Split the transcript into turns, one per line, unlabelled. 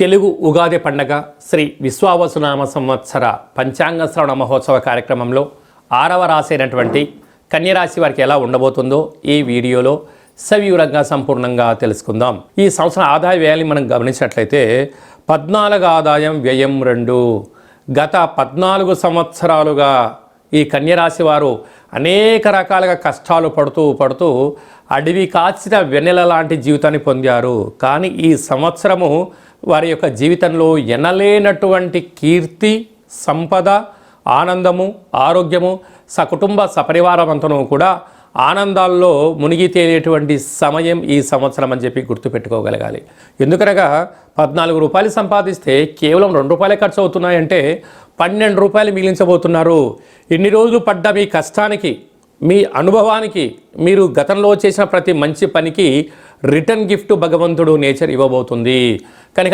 తెలుగు ఉగాది పండగ శ్రీ విశ్వావసునామ సంవత్సర పంచాంగ శ్రవణ మహోత్సవ కార్యక్రమంలో ఆరవ రాశి అయినటువంటి కన్యరాశి వారికి ఎలా ఉండబోతుందో ఈ వీడియోలో సవివరంగా సంపూర్ణంగా తెలుసుకుందాం. ఈ సంవత్సరం ఆదాయ వ్యయాన్ని మనం గమనించినట్లయితే పద్నాలుగు ఆదాయం వ్యయం రెండు. గత పద్నాలుగు సంవత్సరాలుగా ఈ కన్యరాశి వారు అనేక రకాలుగా కష్టాలు పడుతూ పడుతూ అడవి కాచిన వెన్నెల లాంటి జీవితాన్ని పొందారు. కానీ ఈ సంవత్సరము వారి యొక్క జీవితంలో ఎనలేనటువంటి కీర్తి సంపద ఆనందము ఆరోగ్యము సకుటుంబ సపరివారం కూడా ఆనందాల్లో మునిగి తేలేటువంటి సమయం ఈ సంవత్సరం అని చెప్పి గుర్తుపెట్టుకోగలగాలి. ఎందుకనగా పద్నాలుగు రూపాయలు సంపాదిస్తే కేవలం రెండు రూపాయలే ఖర్చు అవుతున్నాయంటే పన్నెండు రూపాయలు మిగిలించబోతున్నారు. ఇన్ని రోజులు పడ్డ మీ కష్టానికి మీ అనుభవానికి మీరు గతంలో చేసిన ప్రతి మంచి పనికి రిటర్న్ గిఫ్ట్ భగవంతుడు నేచర్ ఇవ్వబోతుంది. కనుక